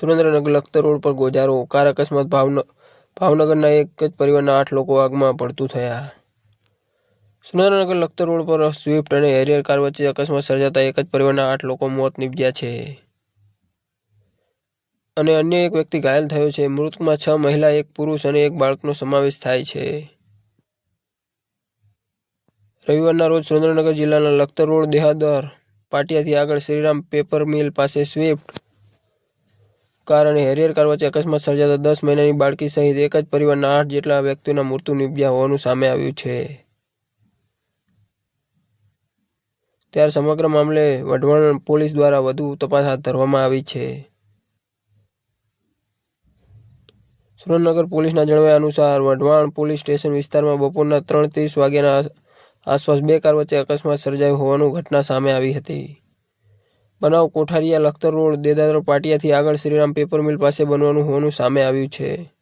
Surendranagar Lakhtar road પર ગોજારો. Car અકસ્માત ભાવન, ભાવનગરના એક જ પરિવારના આઠ લોકો આગમાં પડતું થયા. સુરેન્દ્રનગર લખતર રોડ પર સ્વિફ્ટ અને હેરિયર કાર વચ્ચે અકસ્માત સર્જાતા એક જ પરિવારના આઠ લોકો મોત નીપજ્યા છે. અને અન્ય એક વ્યક્તિ ઘાયલ થયો છે. મૃતકમાં છ મહિલા, એક પુરુષ અને એક બાળકનો સમાવેશ થાય છે. રવિવારના રોજ સુરેન્દ્રનગર જિલ્લાના લખતર રોડ દેહાદર પાટિયાથી આગળ શ્રીરામ પેપર મિલ પાસે સ્વિફ્ટ કાર અને હેરિયર વચ્ચે અકસ્માત સર્જાતા દસ મહિનાની બાળકી સહિત એક જ પરિવારના આઠ જેટલા વ્યક્તિઓના મૃત્યુ નિપજ્યા હોવાનું સામે આવ્યું છે. ત્યારે સમગ્ર મામલે વઢવાણ પોલીસ દ્વારા વધુ તપાસ હાથ ધરવામાં આવી છે. સુરેન્દ્રનગર પોલીસના જણાવ્યા અનુસાર વઢવાણ પોલીસ સ્ટેશન વિસ્તારમાં બપોરના ત્રણ ત્રીસ વાગ્યાના આસપાસ બે કાર વચ્ચે અકસ્માત સર્જાયો હોવાનું ઘટના સામે આવી હતી. બનાવ કોઠારીયા લખતર રોડ દેદાદર પાટિયાથી આગળ શ્રીરામ પેપર મિલ પાસે બનવાનું હોવાનું સામે આવ્યું છે.